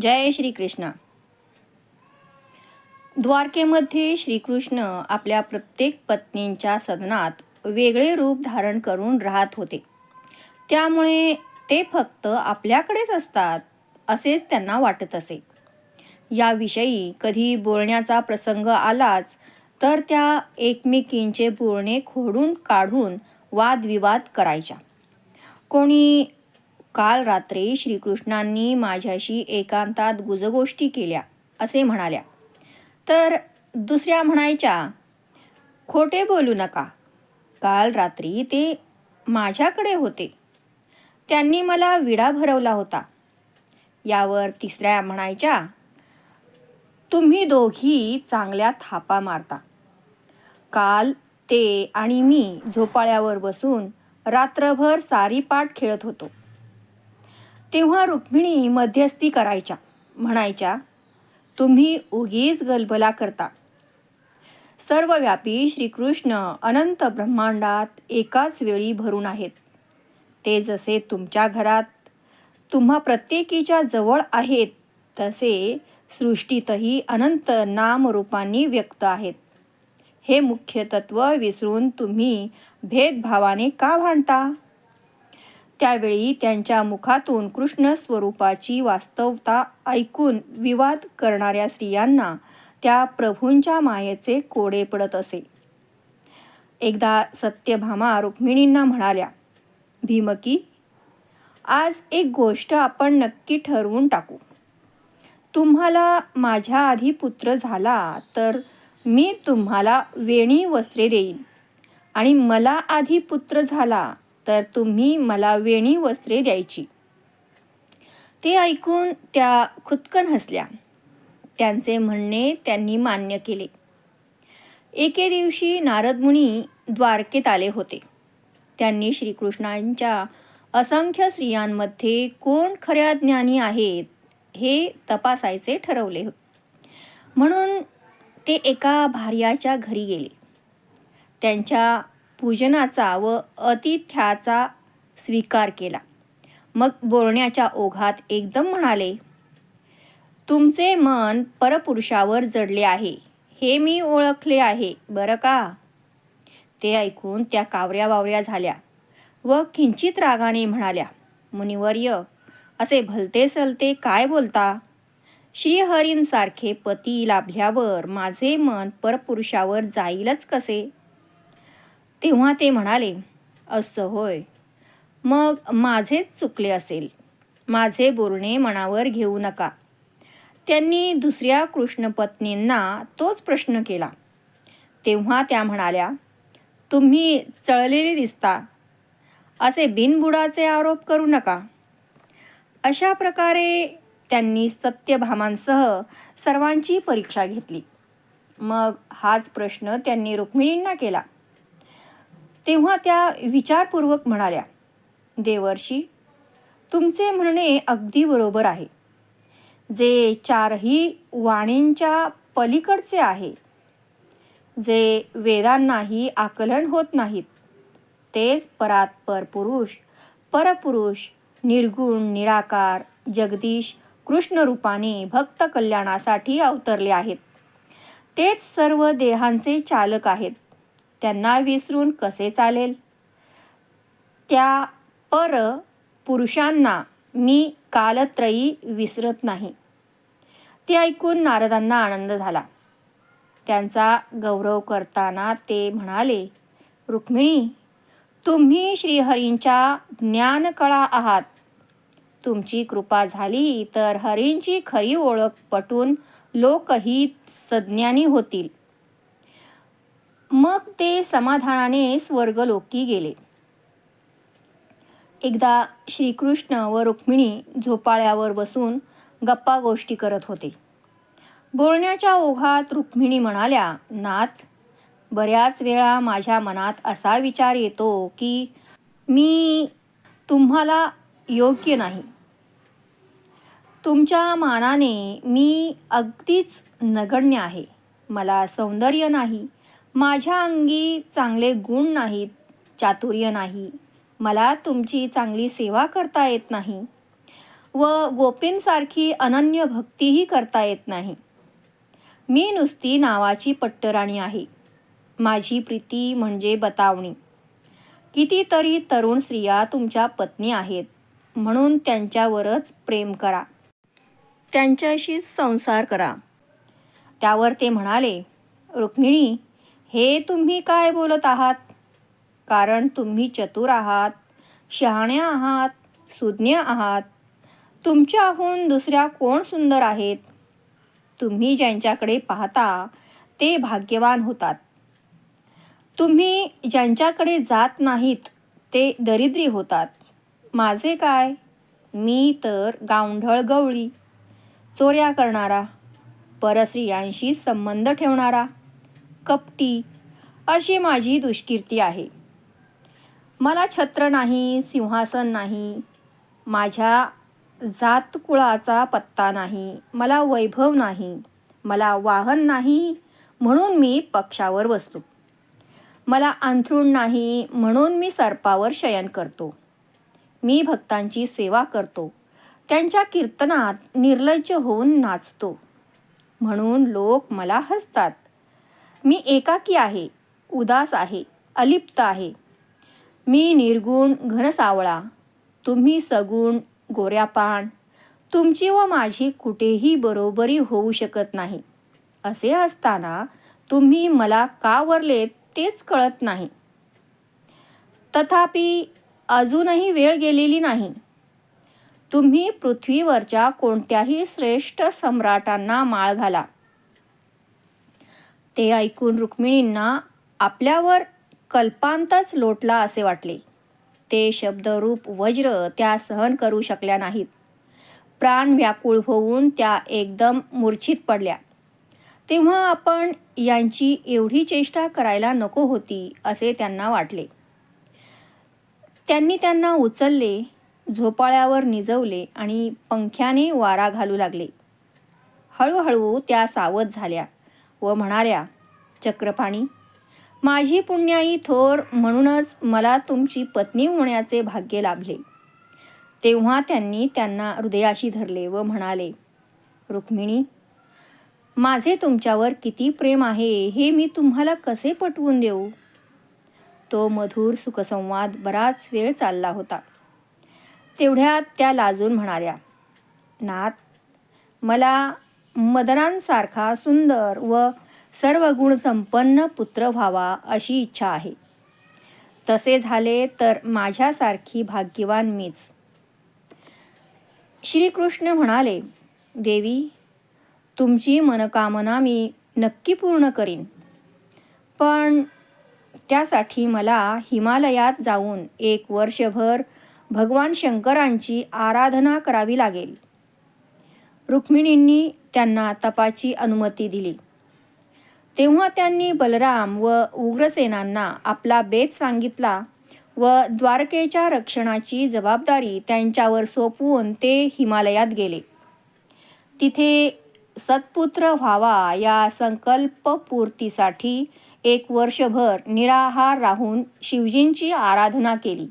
जय श्रीकृष्ण. द्वारकेमध्ये श्रीकृष्ण आपल्या प्रत्येक पत्नींच्या सदनात वेगळे रूप धारण करून राहत होते. त्यामुळे ते फक्त आपल्याकडेच असतात असेच त्यांना वाटत असे. याविषयी कधी बोलण्याचा प्रसंग आलाच तर त्या एकमेकींचे बोलणे खोडून काढून वादविवाद करायच्या. कोणी काल रात्री श्रीकृष्णांनी माझ्याशी एकांतात गुजगोष्टी केल्या असे म्हणाल्या. तर दुसऱ्या म्हणायच्या खोटे बोलू नका. काल रात्री ते माझ्याकडे होते. त्यांनी मला विडा भरवला होता. यावर तिसऱ्या म्हणायच्या तुम्ही दोघी चांगल्या थापा मारता. काल ते आणि मी झोपाळ्यावर बसून रात्रभर सारी पाठ खेळत होतो. तेव्हा रुक्मिणी मध्यस्थी करायच्या. म्हणायच्या तुम्ही उगीच गलबला करता. सर्वव्यापी श्रीकृष्ण अनंत ब्रह्मांडात एकाच वेळी भरून आहेत. ते जसे तुमच्या घरात तुम्हा प्रत्येकीच्या जवळ आहेत तसे सृष्टीतही अनंत नामरूपांनी व्यक्त आहेत. हे मुख्य तत्व विसरून तुम्ही भेदभावाने का भांडता? त्यावेळी त्यांच्या मुखातून कृष्ण स्वरूपाची वास्तवता ऐकून विवाद करणाऱ्या स्त्रियांना त्या प्रभूंच्या मायेचे कोडे पडत असे. एकदा सत्यभामा रुक्मिणींना म्हणाल्या भीमकी आज एक गोष्ट आपण नक्की ठरवून टाकू. तुम्हाला माझ्या आधी पुत्र झाला तर मी तुम्हाला वेणी वस्त्रे देईन आणि मला आधी पुत्र झाला तर तुम्ही मला वेणी वस्त्रे द्यायची. ते ऐकून त्या खुदकन हसल्या. त्यांचे म्हणणे त्यांनी मान्य केले. एके दिवशी नारद मुनी द्वारकेत आले होते. त्यांनी श्रीकृष्णांच्या असंख्य स्त्रियांमध्ये कोण खऱ्या ज्ञानी आहेत हे तपासायचे ठरवले होते. म्हणून ते एका भार्याच्या घरी गेले. त्यांच्या पूजनाचा व अतिथ्याचा स्वीकार केला. मग बोलण्याच्या ओघात एकदम म्हणाले तुमचे मन परपुरुषावर जडले आहे. हे मी ओळखले आहे बरं का? ते ऐकून त्या कावऱ्या वावऱ्या झाल्या व किंचित रागाने म्हणाल्या मुनिवर्य असे भलते सलते काय बोलता? श्रीहरींसारखे पती लाभल्यावर माझे मन परपुरुषावर जाईलच कसे? तेव्हा ते म्हणाले असं होय. मग माझेच चुकले असेल. माझे बोलणे मनावर घेऊ नका. त्यांनी दुसऱ्या कृष्णपत्नींना तोच प्रश्न केला. तेव्हा त्या म्हणाल्या तुम्ही चळलेले दिसता. असे बिनबुडाचे आरोप करू नका. अशा प्रकारे त्यांनी सत्यभामांसह सर्वांची परीक्षा घेतली. मग हाच प्रश्न त्यांनी रुक्मिणींना केला. तेव्हा त्या विचारपूर्वक म्हणाल्या देवर्षी तुमचे म्हणणे अगदी बरोबर आहे. जे चारही वाणींच्या पलीकडचे आहे जे वेदांनाही आकलन होत नाहीत तेच परात्पर पुरुष परपुरुष निर्गुण निराकार जगदीश कृष्णरूपाने भक्त कल्याणासाठी अवतरले आहेत. तेच सर्व देहांचे चालक आहेत. त्यांना विसरून कसे चालेल? त्या पर पुरुषांना मी कालत्रयी विसरत नाही. ते ऐकून नारदांना आनंद झाला. त्यांचा गौरव करताना ते म्हणाले रुक्मिणी तुम्ही श्रीहरींच्या ज्ञानकळा आहात. तुमची कृपा झाली तर हरींची खरी ओळख पटून लोकही सज्ञानी होतील. मग ते समाधानाने स्वर्गलोकी गेले. एकदा श्रीकृष्ण व रुक्मिणी झोपाळ्यावर बसून गप्पा गोष्टी करत होते. बोलण्याच्या ओघात रुक्मिणी म्हणाल्या नाथ बऱ्याच वेळा माझ्या मनात असा विचार येतो की मी तुम्हाला योग्य नाही. तुमच्या मानाने मी अगदीच नगण्य आहे. मला सौंदर्य नाही. माझ्या अंगी चांगले गुण नाहीत चातुर्य नाही. मला तुमची चांगली सेवा करता येत नाही व गोपींसारखी अनन्य भक्तीही करता येत नाही. मी नुसती नावाची पट्टराणी आहे. माझी प्रीती म्हणजे बतावणी. कितीतरी तरुण स्त्रिया तुमच्या पत्नी आहेत म्हणून त्यांच्यावरच प्रेम करा. त्यांच्याशीच संसार करा. त्यावर ते म्हणाले रुक्मिणी हे तुम्ही काय बोलत आहात? कारण तुम्ही चतुर आहात शहाण्या आहात सुज्ञ आहात. तुमच्याहून दुसऱ्या कोण सुंदर आहेत? तुम्ही ज्यांच्याकडे पाहता ते भाग्यवान होतात. तुम्ही ज्यांच्याकडे जात नाहीत ते दरिद्री होतात. माझे काय? मी तर गावंढळ गवळी चोऱ्या करणारा परस्त्रियांशी संबंध ठेवणारा. कपटी अशी माझी दुष्कीर्ती आहे. मला छत्र नाही सिंहासन नाही माझ्या जातकुळाचा पत्ता नाही मला वैभव नाही मला वाहन नाही म्हणून मी पक्षावर बसतो. मला अंथरूण नाही म्हणून मी सर्पावर शयन करतो. मी भक्तांची सेवा करतो. त्यांच्या कीर्तनात निर्लज्ज होऊन नाचतो. म्हणून लोक मला हसतात. मी एकाकी आहे उदास आहे अलिप्त आहे. मी निर्गुण घनसावळा तुम्ही सगुण गोऱ्यापान तुमची व माझी कुठेही बरोबरी होऊ शकत नाही. असे असताना तुम्ही मला का वरलेत तेच कळत नाही. तथापि अजूनही वेळ गेलेली नाही. तुम्ही पृथ्वीवरच्या कोणत्याही श्रेष्ठ सम्राटांना माळ घाला. ते ऐकून रुक्मिणींना आपल्यावर कल्पांतच लोटला असे वाटले. ते शब्दरूप वज्र त्या सहन करू शकल्या नाहीत. प्राण व्याकुळ होऊन त्या एकदम मूर्छित पडल्या. तेव्हा आपण यांची एवढी चेष्टा करायला नको होती असे त्यांना वाटले. त्यांनी त्यांना उचलले झोपाळ्यावर निजवले आणि पंख्याने वारा घालू लागले. हळूहळू त्या सावध झाल्या. व म्हणाल्या. चक्रपाणी माझी पुण्याई थोर म्हणूनच मला तुमची पत्नी होण्याचे भाग्य लाभले. तेव्हा त्यांनी त्यांना हृदयाशी धरले व म्हणाले रुक्मिणी माझे तुमच्यावर किती प्रेम आहे हे मी तुम्हाला कसे पटवून देऊ? तो मधुर सुखसंवाद बराच वेळ चालला होता. तेवढ्यात त्या लाजून म्हणाल्या नाथ मला मदनांसारखा सुंदर व सर्व गुणसंपन्न पुत्र व्हावा अशी इच्छा आहे. तसे झाले तर माझ्यासारखी भाग्यवान मीच. श्रीकृष्ण म्हणाले देवी तुमची मनकामना मी नक्की पूर्ण करीन. पण त्यासाठी मला हिमालयात जाऊन एक वर्षभर भगवान शंकरांची आराधना करावी लागेल. रुक्मिणींनी त्यांना तपाची अनुमती दिली. तेव्हा त्यांनी बलराम व उग्रसेनांना आपला बेत सांगितला व द्वारकेच्या रक्षणाची जबाबदारी त्यांच्यावर सोपवून ते हिमालयात गेले. तिथे सत्पुत्र व्हावा या संकल्पपूर्तीसाठी एक वर्षभर निराहार राहून शिवजींची आराधना केली.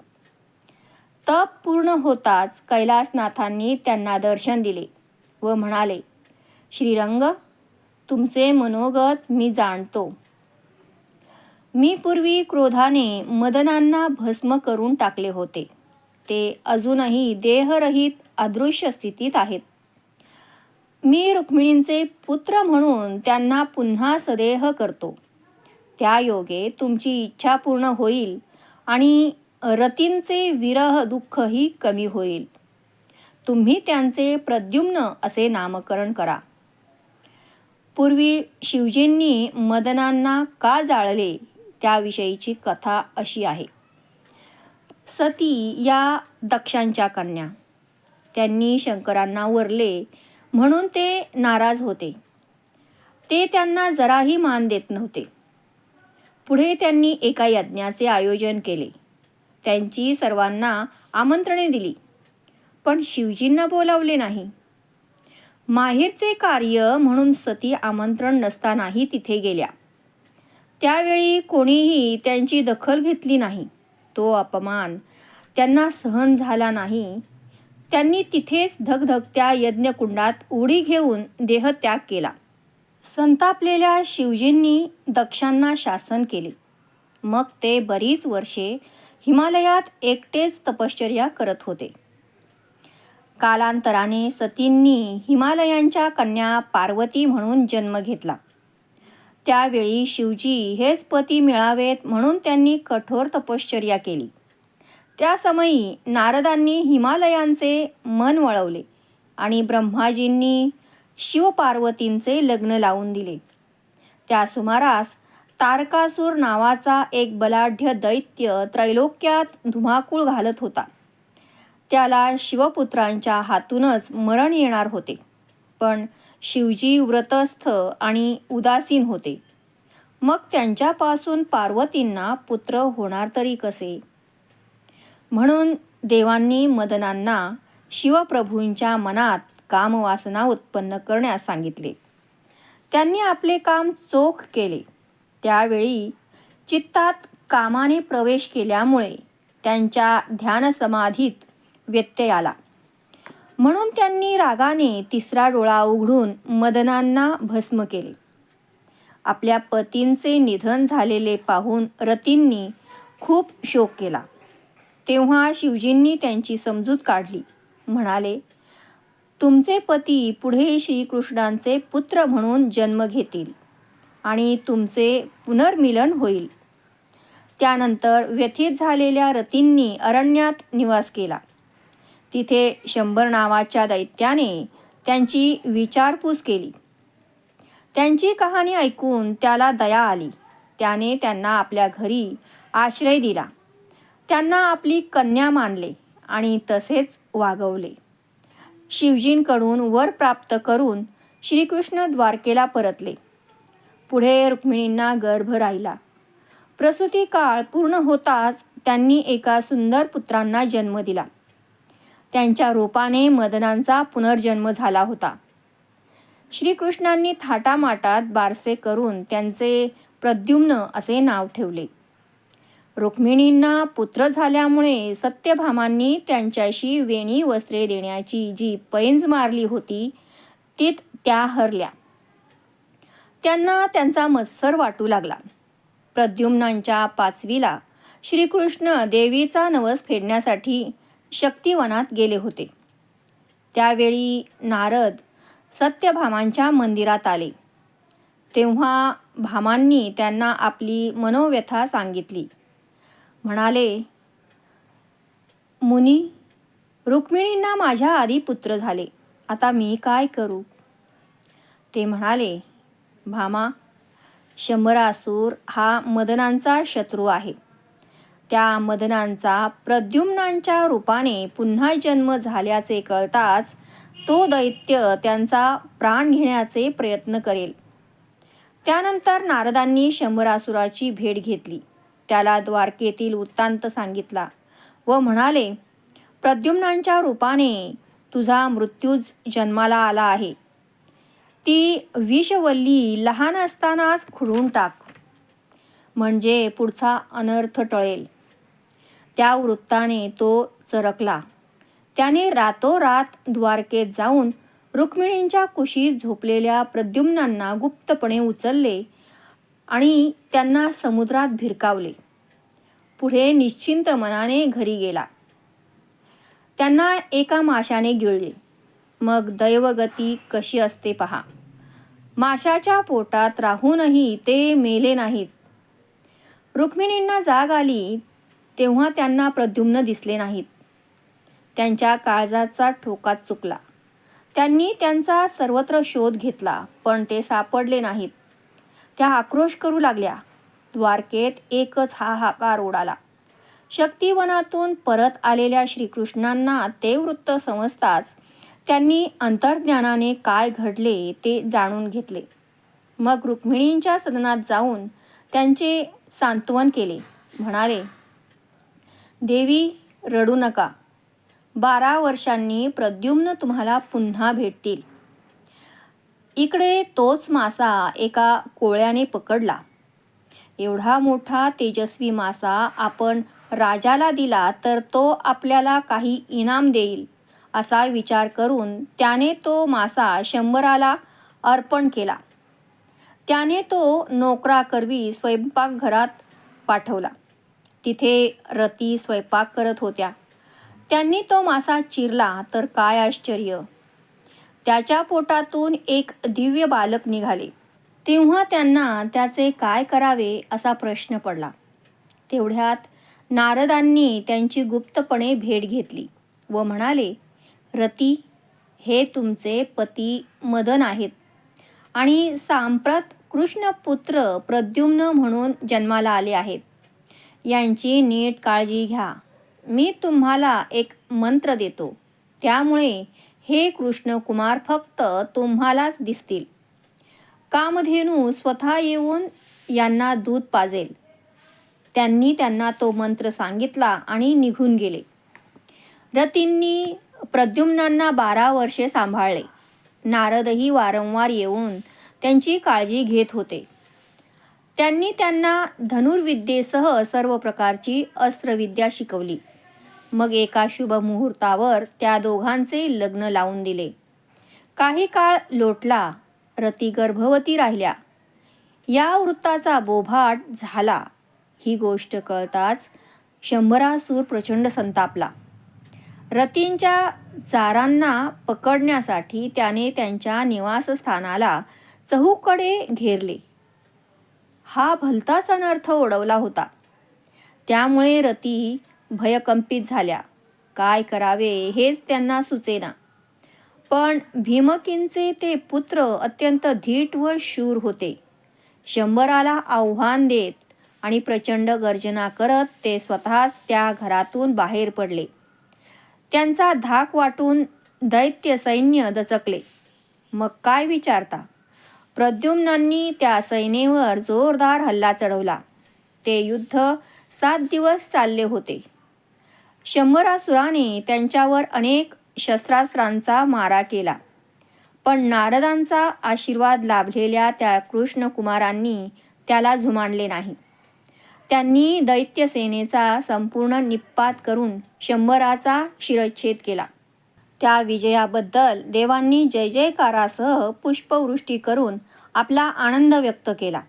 तप पूर्ण होताच कैलासनाथांनी त्यांना दर्शन दिले व म्हणाले श्रीरंग तुमचे मनोगत मी जाणतो. मी पूर्वी क्रोधाने मदनांना भस्म करून टाकले होते. ते अजूनही देहरहित अदृश्य स्थितीत आहेत. मी रुक्मिणींचे पुत्र म्हणून त्यांना पुन्हा सदेह करतो. त्या योगे तुमची इच्छा पूर्ण होईल आणि रतींचे विरह दुःखही कमी होईल. तुम्ही त्यांचे प्रद्युम्न असे नामकरण करा. पूर्वी शिवजींनी मदनांना का जाळले त्याविषयीची कथा अशी आहे. सती या दक्षांच्या कन्या. त्यांनी शंकरांना वरले म्हणून ते नाराज होते. ते त्यांना जराही मान देत नव्हते. पुढे त्यांनी एका यज्ञाचे आयोजन केले. त्यांची सर्वांना आमंत्रणे दिली. पण शिवजींना बोलावले नाही. माहेरचे कार्य म्हणून सती आमंत्रण नसतानाही तिथे गेल्या. त्यावेळी कोणीही त्यांची दखल घेतली नाही. तो अपमान त्यांना सहन झाला नाही. त्यांनी तिथेच धगधगत्या यज्ञकुंडात उडी घेऊन देहत्याग केला. संतापलेल्या शिवजींनी दक्षांना शासन केले. मग ते बरीच वर्षे हिमालयात एकटेच तपश्चर्या करत होते. कालांतराने सतींनी हिमालयांच्या कन्या पार्वती म्हणून जन्म घेतला. त्यावेळी शिवजी हेच पती मिळावेत म्हणून त्यांनी कठोर तपश्चर्या केली. त्या समयी नारदांनी हिमालयांचे मन वळवले आणि ब्रह्माजींनी शिवपार्वतींचे लग्न लावून दिले. त्या सुमारास तारकासूर नावाचा एक बलाढ्य दैत्य त्रैलोक्यात धुमाकूळ घालत होता. त्याला शिवपुत्रांच्या हातूनच मरण येणार होते. पण शिवजी व्रतस्थ आणि उदासीन होते. मग त्यांच्यापासून पार्वतींना पुत्र होणार तरी कसे? म्हणून देवांनी मदनांना शिवप्रभूंच्या मनात कामवासना उत्पन्न करण्यास सांगितले. त्यांनी आपले काम चोख केले. त्यावेळी चित्तात कामाने प्रवेश केल्यामुळे त्यांच्या ध्यानसमाधीत व्यत्यय आला म्हणून त्यांनी रागाने तिसरा डोळा उघडून मदनांना भस्म केले. आपल्या पतींचे निधन झालेले पाहून रतींनी खूप शोक केला. तेव्हा शिवजींनी त्यांची समजूत काढली. म्हणाले तुमचे पती पुढे श्रीकृष्णांचे पुत्र म्हणून जन्म घेतील आणि तुमचे पुनर्मिलन होईल. त्यानंतर व्यथित झालेल्या रतींनी अरण्यात निवास केला. तिथे शंभर नावाच्या दैत्याने त्यांची विचारपूस केली. त्यांची कहाणी ऐकून त्याला दया आली. त्याने त्यांना आपल्या घरी आश्रय दिला. त्यांना आपली कन्या मानले आणि तसेच वागवले. शिवजींकडून वर प्राप्त करून श्रीकृष्ण द्वारकेला परतले. पुढे रुक्मिणींना गर्भ राहिला. प्रसूती काळ पूर्ण होताच त्यांनी एका सुंदर पुत्रांना जन्म दिला. त्यांच्या रूपाने मदनांचा पुनर्जन्म झाला होता. श्रीकृष्णांनी थाटामाटात बारसे करून त्यांचे प्रद्युम्न असे नाव ठेवले. रुक्मिणींना पुत्र झाल्यामुळे सत्यभामांनी त्यांच्याशी वेणी वस्त्रे देण्याची जी पैंज मारली होती तीत त्या हरल्या. त्यांना त्यांचा मत्सर वाटू लागला. प्रद्युम्नांच्या पाचवीला श्रीकृष्ण देवीचा नवस फेडण्यासाठी शक्तिवनात गेले होते. त्यावेळी नारद सत्यभामांच्या मंदिरात आले. तेव्हा भामांनी त्यांना आपली मनोव्यथा सांगितली. म्हणाले मुनी रुक्मिणींना माझ्या आधी पुत्र झाले. आता मी काय करू? ते म्हणाले भामा शंभरासूर हा मदनांचा शत्रू आहे. त्या मदनांचा प्रद्युम्नांच्या रूपाने पुन्हा जन्म झाल्याचे कळताच तो दैत्य त्यांचा प्राण घेण्याचे प्रयत्न करेल. त्यानंतर नारदांनी शंभरासुराची भेट घेतली. त्याला द्वारकेतील वृत्तांत सांगितला व म्हणाले प्रद्युम्नांच्या रूपाने तुझा मृत्यूच जन्माला आला आहे. ती विषवल्ली लहान असतानाच खुडून टाक. म्हणजे पुढचा अनर्थ टळेल. त्या वृत्ताने तो चरकला. त्याने रातोरात द्वारकेत जाऊन रुक्मिणींच्या कुशीत झोपलेल्या प्रद्युम्नांना गुप्तपणे उचलले आणि त्यांना समुद्रात भिरकावले. पुढे निश्चिंत मनाने घरी गेला. त्यांना एका माशाने गिळले. मग दैवगती कशी असते पहा. माशाच्या पोटात राहूनही ते मेले नाहीत. रुक्मिणींना जाग आली तेव्हा त्यांना प्रद्युम्न दिसले नाहीत. त्यांच्या काळजाचा ठोकात चुकला. त्यांनी त्यांचा सर्वत्र शोध घेतला पण ते सापडले नाहीत. त्या आक्रोश करू लागल्या. द्वारकेत एकच हाहाकार उडाला शक्तिवनातून परत आलेल्या श्रीकृष्णांना ते वृत्त समजताच त्यांनी अंतर्ज्ञानाने काय घडले ते जाणून घेतले. मग रुक्मिणींच्या सदनात जाऊन त्यांचे सांत्वन केले. म्हणाले देवी रडू नका. बारा वर्षांनी प्रद्युम्न तुम्हाला पुन्हा भेटतील. इकडे तोच मासा एका कोळ्याने पकडला. एवढा मोठा तेजस्वी मासा आपण राजाला दिला तर तो आपल्याला काही इनाम देईल असा विचार करून त्याने तो मासा शंभराला अर्पण केला. त्याने तो नोकराकरवी स्वयंपाकघरात पाठवला. तिथे रती स्वयंपाक करत होत्या. त्यांनी तो मासा चिरला तर काय आश्चर्य. त्याच्या पोटातून एक दिव्य बालक निघाले. तेव्हा त्यांना त्याचे काय करावे असा प्रश्न पडला. तेवढ्यात नारदांनी त्यांची गुप्तपणे भेट घेतली व म्हणाले रती हे तुमचे पती मदन आहेत आणि सांप्रत कृष्णपुत्र प्रद्युम्न म्हणून जन्माला आले आहेत. यांची नीट काळजी घ्या. मी तुम्हाला एक मंत्र देतो. त्यामुळे हे कृष्णकुमार फक्त तुम्हालाच दिसतील. कामधेनू स्वतः येऊन यांना दूध पाजेल. त्यांनी त्यांना तो मंत्र सांगितला आणि निघून गेले. रतींनी प्रद्युम्नांना बारा वर्षे सांभाळले. नारदही वारंवार येऊन त्यांची काळजी घेत होते. त्यांनी त्यांना धनुर्विद्येसह सर्व प्रकारची अस्त्रविद्या शिकवली. मग एका शुभ मुहूर्तावर त्या दोघांचे लग्न लावून दिले. काही काळ लोटला रती गर्भवती राहिल्या. या वृत्ताचा बोभाट झाला. ही गोष्ट कळताच शंभरासूर प्रचंड संतापला. रतींच्या चारांना पकडण्यासाठी त्याने त्यांच्या निवासस्थानाला चहूकडे घेरले. हा भलताच अनर्थ ओढवला होता. त्यामुळे रती भयकंपित झाल्या. काय करावे हेच त्यांना सुचेना. पण भीमकींचे ते पुत्र अत्यंत धीट व शूर होते. शंभराला आव्हान देत आणि प्रचंड गर्जना करत ते स्वतःच त्या घरातून बाहेर पडले. त्यांचा धाक वाटून दैत्य सैन्य दचकले. मग काय विचारता? प्रद्युम्नांनी त्या सैनेवर जोरदार हल्ला चढवला. ते युद्ध सात दिवस चालले होते. शंभरासुराने त्यांच्यावर अनेक शस्त्रास्त्रांचा मारा केला. पण नारदांचा आशीर्वाद लाभलेल्या त्या कृष्णकुमारांनी त्याला झुमानले नाही. त्यांनी दैत्यसेनेचा संपूर्ण निप्पात करून शंभराचा शिरच्छेद केला. त्या विजयाबद्दल देवांनी जय जयकारासह पुष्पवृष्टी करून आपला आनंद व्यक्त केला.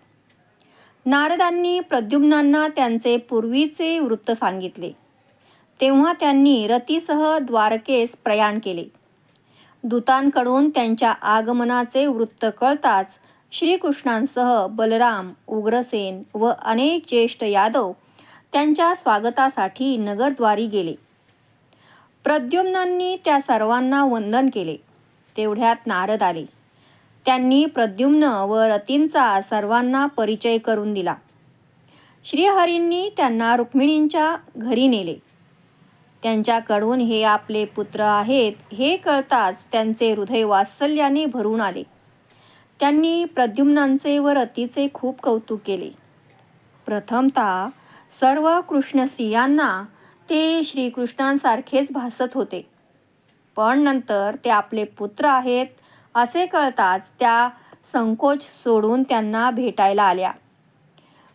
नारदांनी प्रद्युम्नांना त्यांचे पूर्वीचे वृत्त सांगितले. तेव्हा त्यांनी रतीसह द्वारकेस प्रयाण केले. दूतांकडून त्यांच्या आगमनाचे वृत्त कळताच श्रीकृष्णांसह बलराम उग्रसेन व अनेक ज्येष्ठ यादव त्यांच्या स्वागतासाठी नगरद्वारी गेले. प्रद्युम्नांनी त्या सर्वांना वंदन केले. तेवढ्यात नारद आले. त्यांनी प्रद्युम्न व रतींचा सर्वांना परिचय करून दिला. श्रीहरींनी त्यांना रुक्मिणींच्या घरी नेले. त्यांच्याकडून हे आपले पुत्र आहेत हे कळताच त्यांचे हृदय वात्सल्याने भरून आले. त्यांनी प्रद्युम्नांचे व रतीचे खूप कौतुक केले. प्रथमतः सर्व कृष्ण स्त्रियांना ते श्रीकृष्णांसारखेच भासत होते. पण नंतर ते आपले पुत्र आहेत असे कळताच त्या संकोच सोडून त्यांना भेटायला आल्या.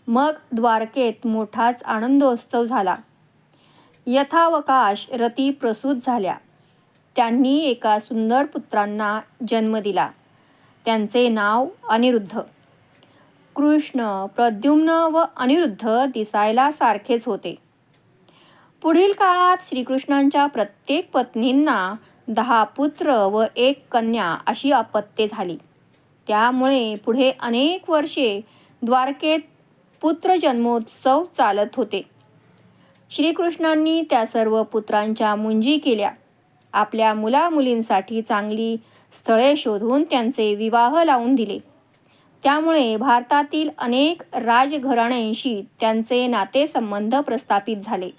मग द्वारकेत मोठाच आनंदोत्सव झाला. यथावकाश रती प्रसूत झाल्या. त्यांनी एका सुंदर पुत्रांना जन्म दिला. त्यांचे नाव अनिरुद्ध. कृष्ण प्रद्युम्न व अनिरुद्ध दिसायला सारखेच होते. पुढील काळात श्रीकृष्णांच्या प्रत्येक पत्नींना दहा पुत्र व एक कन्या अशी अपत्ये झाली. त्यामुळे पुढे अनेक वर्षे द्वारकेत पुत्र जन्मोत्सव चालत होते. श्रीकृष्णांनी त्या सर्व पुत्रांच्या मुंजी केल्या. आपल्या मुलामुलींसाठी चांगली स्थळे शोधून त्यांचे विवाह लावून दिले. त्यामुळे भारतातील अनेक राजघराण्यांशी त्यांचे नातेसंबंध प्रस्थापित झाले.